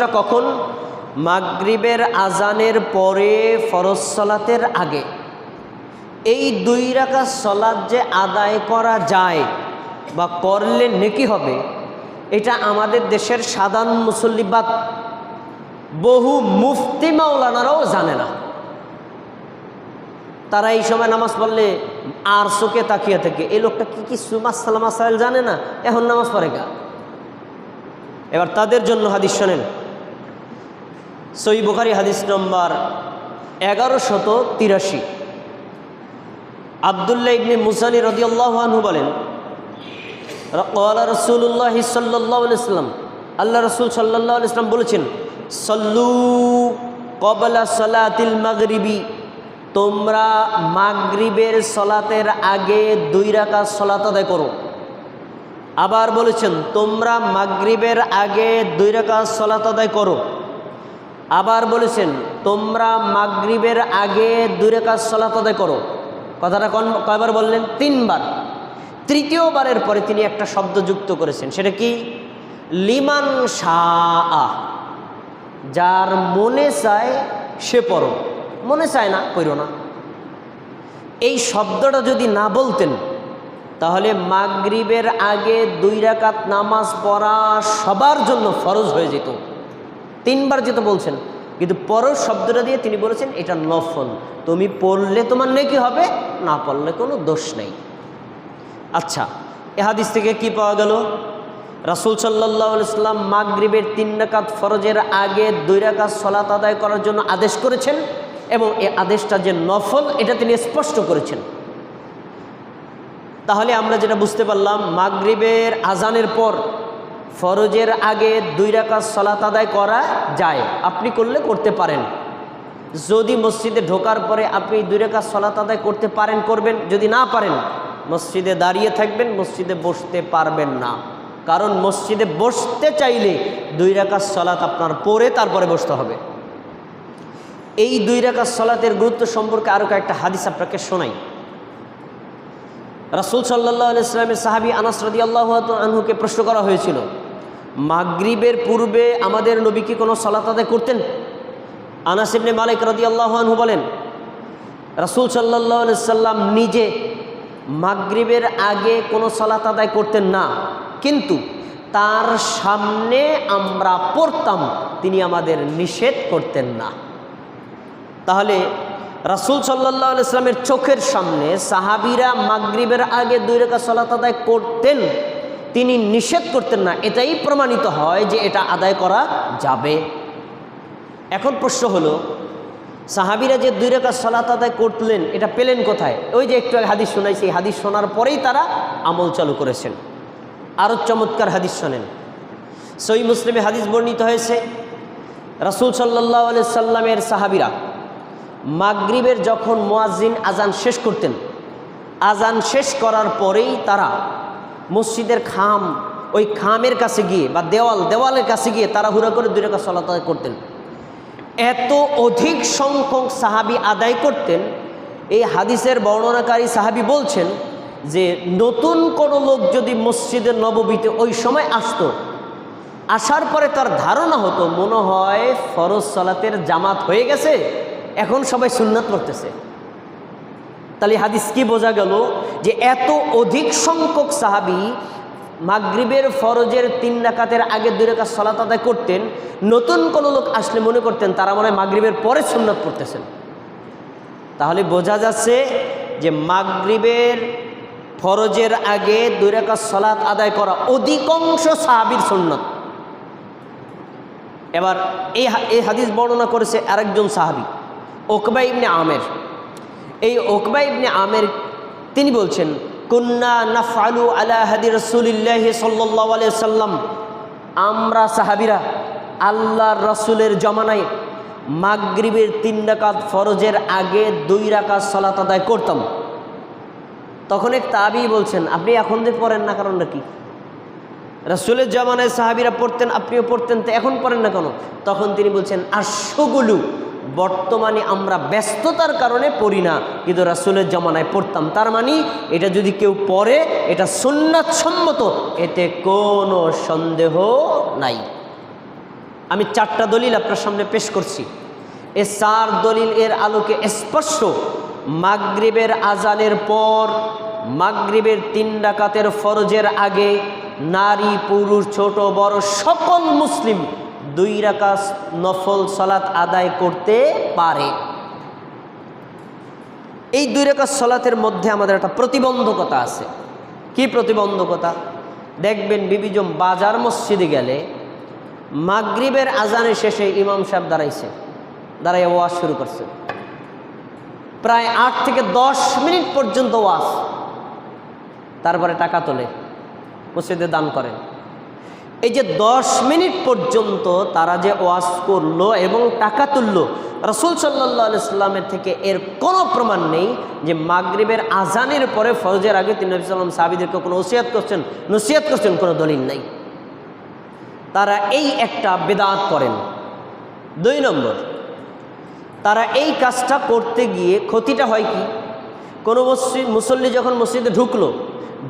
সলাদটা কখন? মাগরিবের আজানের পরে ফরজ সলাতের আগে। এই দুই রাকাত সলাদ যে আদায় করা যায় বা করলে নেকি হবে, এটা আমাদের দেশের সাধারণ মুসল্লিবাদ বহু মুফতি মাওলানারাও জানে না। তারা এই সময় নামাজ পড়লে আর চোখে তাকিয়ে থাকে, এই লোকটা কি কি সুমাসালাম আসাইল জানে না? এখন নামাজ পড়ে গা। এবার তাদের জন্য হাদিস শোনেন। সই বুখারি হাদিস নম্বর এগারো শত তিরাশি। আবদুল্লাহ ইবনে মুসানি রদিয়াল্লাহ আনহু বলেন রসুল্লাহ সাল্লাহ ইসলাম আল্লাহ রসুল সাল্লাহ ইসলাম বলেছেন, সল্লু কবলা সলাতিল মাগরিবি। তোমরা মাগরিবের সলাতের আগে দুই রাকাত সলাত আদায় করো। আবার বলেছেন, তোমরা মাগরিবের আগে দুই রাকাত সলাত আদায় করো। আবার বলেছেন, তোমরা মাগরিবের আগে দুই রাকাত সলাত আদায় করো। কথাটা কন, কয়বার বললেন? তিনবার। তৃতীয়বারের পরে তিনি একটা শব্দ যুক্ত করেছেন, সেটা কি? লিমান শাহ যার মনে চায় সে পড়ো। মনে চায় না কইরো না। এই শব্দটা যদি না বলতেন, তাহলে মাগরিবের আগে দুই রাকাত নামাজ পড়া সবার জন্য ফরজ হয়ে যেত। তিনবার যেতে বলছেন, কিন্তু পরের শব্দটা দিয়ে তিনি বলেছেন, এটা নফল। তুমি পড়লে তোমার নেকি হবে, না পড়লে কোনো দোষ নেই। আচ্ছা এহাদিস থেকে কি পাওয়া গেল? রাসুল সাল্লাহ ইসলাম মাগরিবের তিন রাকাত ফরজের আগে দুই সলাত আদায় করার জন্য আদেশ করেছেন এবং এই আদেশটা যে নফল, এটা তিনি স্পষ্ট করেছেন। তাহলে আমরা যেটা বুঝতে পারলাম, মাগরিবের আজানের পর ফরজের আগে দুই রাকাত সলাত আদায় করা যায়। আপনি করলে করতে পারেন। যদি মসজিদে ঢোকার পরে আপনি দুই রেখা সলাত আদায় করতে পারেন, করবেন। যদি না পারেন, মসজিদে দাঁড়িয়ে থাকবেন, মসজিদে বসতে পারবেন না। কারণ মসজিদে বসতে চাইলে দুই রেখা সলাত আপনার পরে তারপরে বসতে হবে। এই দুই রেখা সলাতের গুরুত্ব সম্পর্কে আরও কয়েকটা হাদিস আপনাকে শোনাই। রাসুল সাল্লাহ ইসলামের সাহাবি আনাস রদি আল্লাহ আনহুকে প্রশ্ন করা হয়েছিল, মাগরিবের পূর্বে আমাদের নবী কি কোনো সলাত আদায় করতেন? আনাস ইবনে মালিক রদি আল্লাহ আনহু বলেন, রাসুল সাল্লাহ সাল্লাম নিজে মাগরিবের আগে কোনো সলাত আদায় করতেন না, কিন্তু তার সামনে আমরা পড়তাম, তিনি আমাদের নিষেধ করতেন না। তাহলে রাসুল সাল্লাহ ইসলামের চোখের সামনে সাহাবিরা মাগরিবের আগে দুই রেখা সলাত আদায় করতেন। তিনি নিষেধ করতেন না। এটাই প্রমাণিত হয় যে এটা আদায় করা যাবে। এখন প্রশ্ন হলো, সাহাবিরা যে দুই রেখা সলাত আদায় করলেন, এটা পেলেন কোথায়? ওই যে একটু হাদিস শোনাইছি হাদিস শোনার পরেই তারা আমল চালু করেছেন। আরও চমৎকার হাদিস শোনেন। সই মুসলিমে হাদিস বর্ণিত হয়েছে, রাসুল সাল্লাহ সাল্লামের সাহাবিরা মাগরিবের যখন মোয়াজিন আজান শেষ করতেন আজান শেষ করার পরেই তারা মসজিদের খাম, ওই খামের কাছে গিয়ে বা দেওয়াল, দেওয়ালের কাছে গিয়ে তারা হুড়া করে দুই রেখা সলাত করতেন। এত অধিক সংখ্যক সাহাবি আদায় করতেন, এই হাদিসের বর্ণনাকারী সাহাবি বলছেন যে, নতুন কোনো লোক যদি মসজিদের নববীতে ওই সময় আসতো, আসার পরে তার ধারণা হতো, মনে হয় ফরজ সলাতের জামাত হয়ে গেছে এখন সবাই সুন্নাত করতেছে তাহলে হাদিস কি বোঝা গেল যে এত অধিক সংখ্যক সাহাবি মাগরিবের ফরজের তিন রাকাতের আগে দুই রেখা সলাত আদায় করতেন, নতুন কোনো লোক আসলে মনে করতেন তারা মনে হয় মাগরিবের পরে সুন্নত করতেছেন তাহলে বোঝা যাচ্ছে যে মাগরিবের ফরজের আগে দুই রেখা সলাত আদায় করা অধিকাংশ সাহাবির সুন্নত। এবার এই হাদিস বর্ণনা করেছে আরেকজন সাহাবি। ওকবা ইবনে আমের। এই ওকবা ইবনে আমের তিনি বলছেন, কুন্না নাফআলু আলা হাদি রসুলিল্লাহ সাল্লাহ সাল্লাম আমরা সাহাবিরা আল্লাহ রসুলের জমানায় মাগরিবের তিন রাকাত ফরজের আগে দুই রাকাত সলাত আদায় করতাম। তখন এক তাবি বলছেন, আপনি এখন যে পড়েন না কারণটা কি? রসুলের জমানায় সাহাবিরা পড়তেন, আপনিও পড়তেন, তো এখন পড়েন না কেন? তখন তিনি বলছেন আশ্বগুলু বর্তমানে আমরা ব্যস্ততার কারণে পড়ি না। কিন্তু রাসুলের জমানায় পড়তাম। তার মানে এটা যদি কেউ পড়ে, এটা সুন্নাত সম্মত এতে কোনো সন্দেহ নাই। আমি চারটা দলিল আপনার সামনে পেশ করছি। এ চার দলিল এর আলোকে স্পষ্ট। মাগরিবের আজানের পর, মাগরিবের তিন ডাকাতের ফরজের আগে নারী, পুরুষ, ছোট, বড় সকল মুসলিম দুই রাকাত নফল সালাত আদায় করতে পারে। এই দুই রেখার সলাতের মধ্যে আমাদের একটা প্রতিবন্ধকতা আছে। কি প্রতিবন্ধকতা? দেখবেন বিবিজম বাজার মসজিদে গেলে মাগরিবের আজানের শেষে ইমাম সাহেব দাঁড়াইছে। দাঁড়াই ওয়াজ শুরু করছে। প্রায় আট থেকে দশ মিনিট পর্যন্ত ওয়াজ। তারপরে টাকা তোলে, মসজিদে দান করেন। এই যে দশ মিনিট পর্যন্ত তারা যে ওয়াজ করল এবং টাকা তুললো, রসুল সাল্লাহ ইসলামের থেকে এর কোনো প্রমাণ নেই যে মাগরিবের আজানের পরে ফরজের আগে তিনি নবী সাল্লাম সাহাবিদেরকে কোনো ওসিয়াত করছেন, নসিয়াত করছেন, কোনো দলিল নেই। তারা এই একটা বেদাত করেন। দুই নম্বর, তারা এই কাজটা করতে গিয়ে ক্ষতিটা হয় কি? কোনো মসজিদ মুসল্লি যখন মসজিদে ঢুকলো,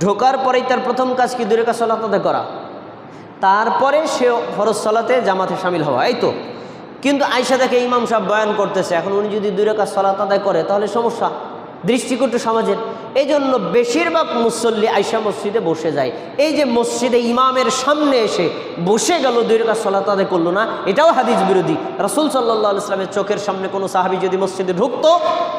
ঢোকার পরেই তার প্রথম কাজ কি? দূরে কাজ সলাতে করা। তারপরে সে ফরজ সলাতে জামাতে সামিল হওয়া, এই তো। কিন্তু আয়সা দেখে ইমাম সাহেব বয়ান করতেছে, এখন উনি যদি দুই রেখা সলাত আদায় করে, তাহলে সমস্যা। দৃষ্টিকটু সমাজের। এই জন্য বেশিরভাগ মুসল্লি আয়সা মসজিদে বসে যায়। এই যে মসজিদে ইমামের সামনে এসে বসে গেল, দুই রেখা সলাত আদায় করল না, এটাও হাদিস বিরোধী। রাসুল সাল্লাহ ইসলামের চোখের সামনে কোনো সাহাবি যদি মসজিদে ঢুকতো,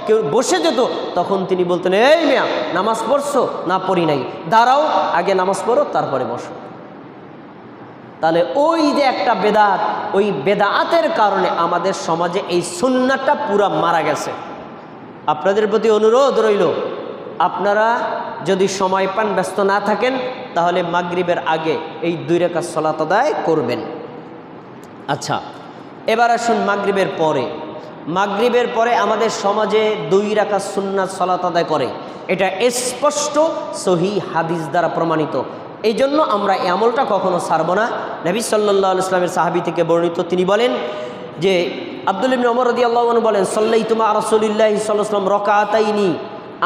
কেউ বসে যেত, তখন তিনি বলতেন, এই মেয়া, নামাজ পড়ছো? না, পড়ি নাই। দাঁড়াও, আগে নামাজ পড়ো, তারপরে বসো। তাহলে ওই যে একটা বেদাত, ওই বেদাতের কারণে আমাদের সমাজে এই সুন্নাটা পুরা মারা গেছে। আপনাদের প্রতি অনুরোধ রইল, আপনারা যদি সময় পান, ব্যস্ত না থাকেন, তাহলে মাগরিবের আগে এই দুই রেখা সলাত আদায় করবেন। আচ্ছা এবার আসুন মাগরিবের পরে। মাগরিবের পরে আমাদের সমাজে দুই রাখা সুন্নাত সলাত আদায় করে। এটা স্পষ্ট সহি হাদিস দ্বারা প্রমাণিত। এই জন্য আমরা এই আমলটা কখনো ছাড়ব না। নবী সাল্লাহ ইসলামের সাহাবি থেকে বর্ণিত, তিনি বলেন যে আব্দুল ইবিন অমর রদি আল্লাহ বলেন সাল্লাই তুমা রসুলিল্লাহ সাল্লাম রকাতাইনি।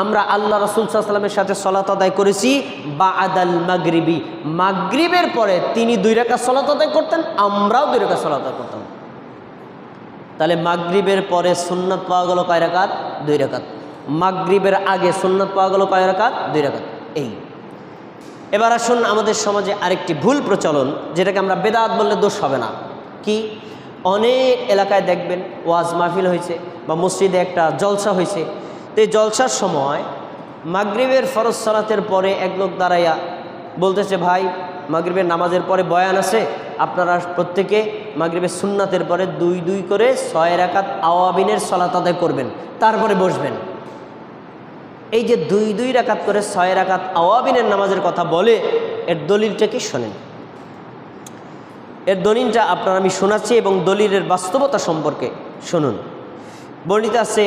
আমরা আল্লাহ রসুল সাল্লামের সাথে সলাত আদায় করেছি বা আদাল মাগরিবি। মাগরিবের পরে তিনি দুই রেখা সলাত আদায় করতেন, আমরাও দুই রেখা সলাত আদায় করতাম। তাহলে মাগরিবের পরে সুন্নত পাওয়া গেল কয় রাকাত দুই রাকাত মাগরিবের আগে সুন্নত পাওয়া গেল কয় রাকাত দুই রাকাত এই এবার আসুন আমাদের সমাজে আরেকটি ভুল প্রচলন, যেটাকে আমরা বেদাত বললে দোষ হবে না। কি? অনেক এলাকায় দেখবেন ওয়াজ মাহফিল হয়েছে বা মসজিদে একটা জলসা হয়েছে। তো এই জলসার সময় মাগরিবের ফরজ সালাতের পরে এক লোক দাঁড়াইয়া বলতেছে, ভাই, মাগরিবের নামাজের পরে বয়ান আছে? আপনারা প্রত্যেকে মাগরিবের সুন্নাতের পরে দুই দুই করে ছয় রাকাত আওয়াবিনের সলাত আদায় করবেন। তারপরে বসবেন। এই যে দুই দুই রাকাত করে ছয় রাকাত আওয়াবিনের নামাজের কথা বলে, এর দলিলটা কি শোনেন? এর দলিলটা আপনার আমি শোনাচ্ছি এবং দলিলের বাস্তবতা সম্পর্কে শুনুন। বর্ণিত আছে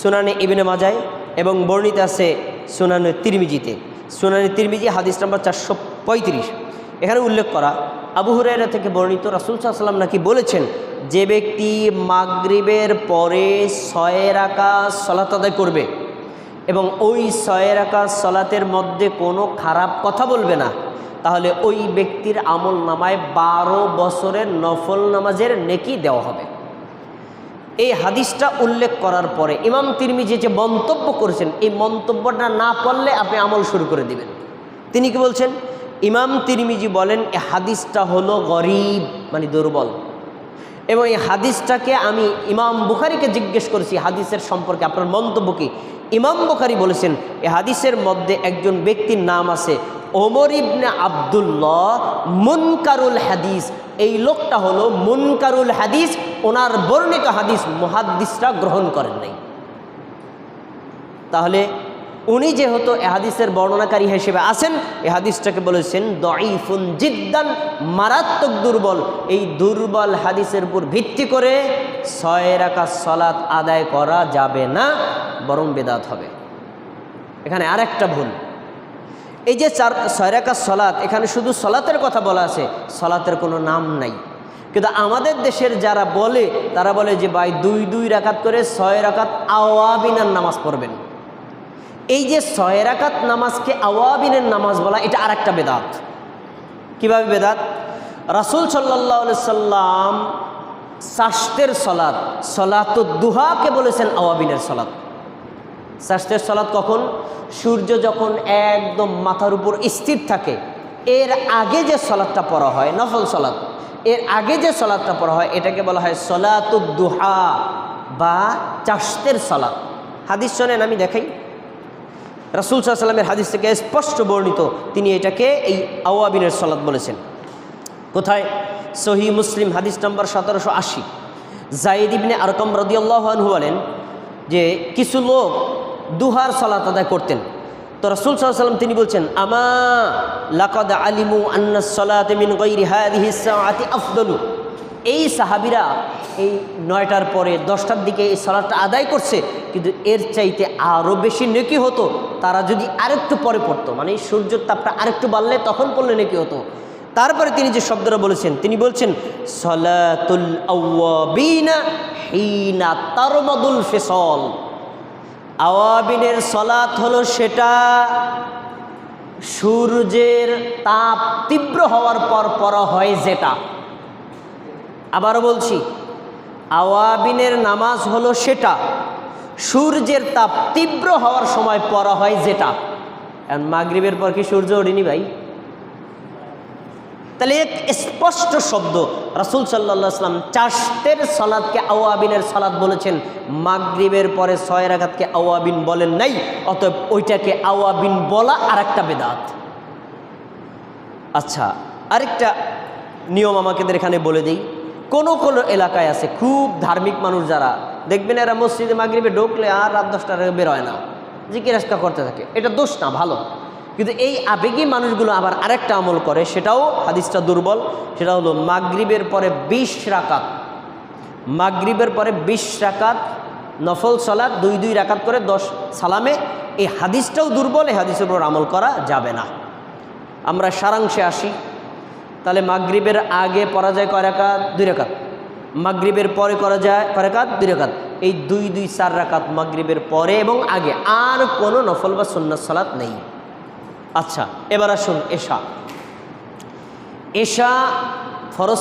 সুনানে ইবিনে মাজায় এবং বর্ণিত আছে সুনানে তিরমিজিতে। সুনানি তিরমিজি হাদিস নাম্বার চারশো পঁয়ত্রিশ। এখানে উল্লেখ করা, আবু হুরাইরা থেকে বর্ণিত রাসুল সাল্লাম নাকি বলেছেন, যে ব্যক্তি মাগরিবের পরে ছয় রাকা সলাত আদায় করবে এবং ওই ছয় রাকা সলাতের মধ্যে কোনো খারাপ কথা বলবে না। তাহলে ওই ব্যক্তির আমল নামায় বারো বছরের নফল নামাজের নেকি দেওয়া হবে। এই হাদিসটা উল্লেখ করার পরে ইমাম তিরমি যে মন্তব্য করেছেন, এই মন্তব্যটা না পড়লে আপনি আমল শুরু করে দিবেন। তিনি কি বলছেন? ইমাম তিরমিজি বলেন, এ হাদিসটা হলো গরিব মানে দুর্বল। এবং এই হাদিসটাকে আমি ইমাম বুখারিকে জিজ্ঞেস করেছি, হাদিসের সম্পর্কে আপনার মন্তব্য কি? ইমাম বুখারি বলেছেন, এ হাদিসের মধ্যে একজন ব্যক্তির নাম আছে ওমর ইবনে আবদুল্লাহ মুনকারুল হাদিস। এই লোকটা হলো মুনকারুল হাদিস, ওনার বর্ণিত হাদিস মহাদিসরা গ্রহণ করেন নাই। তাহলে উনি যেহেতু এ হাদিসের বর্ণনাকারী হিসেবে আছেন, এ হাদিসটাকে বলেছেন, দঈফুন জিদ্দান, মারাত্মক দুর্বল। এই দুর্বল হাদিসের উপর ভিত্তি করে ছয় রাকা সলাৎ আদায় করা যাবে না। বরং বেদাত হবে। এখানে আরেকটা ভুল। এই যে চার, ছয় রাকা সলাৎ এখানে শুধু সলাতের কথা বলা আছে, সলাতের কোনো নাম নাই। কিন্তু আমাদের দেশের যারা বলে, তারা বলে যে, ভাই, দুই দুই রাকাত করে ছয় রাকাত আওয়াবিনার নামাজ পড়বেন। এই যে ছয় রাকাত নামাজকে আওয়াবিনের নামাজ বলা, এটা আর একটা বেদাত। কীভাবে বেদাত? রাসুল সাল্লাহ সাল্লাম সাস্তের সলাদ সলাত দুহাকে বলেছেন আওয়াবিনের সলাদ সাস্তের সলাদ কখন? সূর্য যখন একদম মাথার উপর স্থির থাকে, এর আগে যে সলাদটা পড়া হয়, নফল সলাদ এর আগে যে সলাদটা পড়া হয়, এটাকে বলা হয় সলাতুদ্দুহা বা চাষতের সলাদ হাদিস শোনেন, আমি দেখাই। রাসুল সাল্লামের হাদিস থেকে স্পষ্ট বর্ণিত, তিনি এটাকে এই আওয়াবিনের সলাদ বলেছেন। কোথায়? সহি মুসলিম হাদিস নম্বর সতেরোশো আশি। জাইদ আরকম রদিয়াল্লাহ বলেন যে, কিছু লোক দুহার সলাত আদায় করতেন। তো রসুল সাল্লাম তিনি বলছেন, আমা আলিমু এই সাহাবিরা এই নয়টার পরে দশটার দিকে এই সলাটটা আদায় করছে, কিন্তু এর চাইতে আরও বেশি নেকি হতো, তারা যদি আরেকটু পরে পড়তো। মানে সূর্যের তাপটা আরেকটু বাড়লে তখন পড়লে নেকি হতো। তারপরে তিনি যে শব্দটা বলেছেন, তিনি বলছেন, সলাতুল আউয়াবিনা হিনা তারমাদুল ফেসল। আওয়াবিনের সলাত হলো সেটা সূর্যের তাপ তীব্র হওয়ার পর পরা হয় যেটা। আবার বলছি, আওয়াবিনের নামাজ হলো সেটা, সূর্যের তাপ তীব্র হওয়ার সময় পড়া হয় যেটা। এখন মাগরীবের পর কি সূর্য ওঠেনি ভাই? তাহলে এক স্পষ্ট শব্দ। রাসুল সাল্লাহ চাষতের সলাদকে আওয়াবিনের সলাদ বলেছেন। মাগরিবের পরে ছয় রাগাতকে আওয়াবিন বলেন নাই, অতএব ওইটাকে আওয়াবিন বলা আর একটা বেদাত। আচ্ছা আরেকটা নিয়ম আমাদের এখানে বলে দিই। কোনো কোনো এলাকায় আছে, খুব ধার্মিক মানুষ যারা, দেখবেন এরা মসজিদে মাগরিবে ঢুকলে আর রাত দশটার আগে বেরোয় না। জিজ্ঞাসা করতে থাকে। এটা দোষ না, ভালো। কিন্তু এই আবেগী মানুষগুলো আবার আরেকটা আমল করে, সেটাও হাদিসটা দুর্বল, সেটা হলো মাগরিবের পরে বিশ রাকাত। মাগরিবের পরে বিশ রাকাত নফল সলাদ দুই দুই রাকাত করে দশ সালামে, এই হাদিসটাও দুর্বল, এই হাদিসের উপর আমল করা যাবে না। আমরা সারাংশে আসি। তাহলে মাগরিবের আগে পড়া যায় কয় রাকাত? দুই রাকাত। মাগরিবের পরে করা যায় কয় রাকাত? দুই রাকাত। এই দুই দুই চার রাকাত মাগরিবের পরে এবং আগে। আর কোনো নফল বা সন্ন্যাস সালাত নেই। আচ্ছা এবার আসুন এশা। এশা ফরজ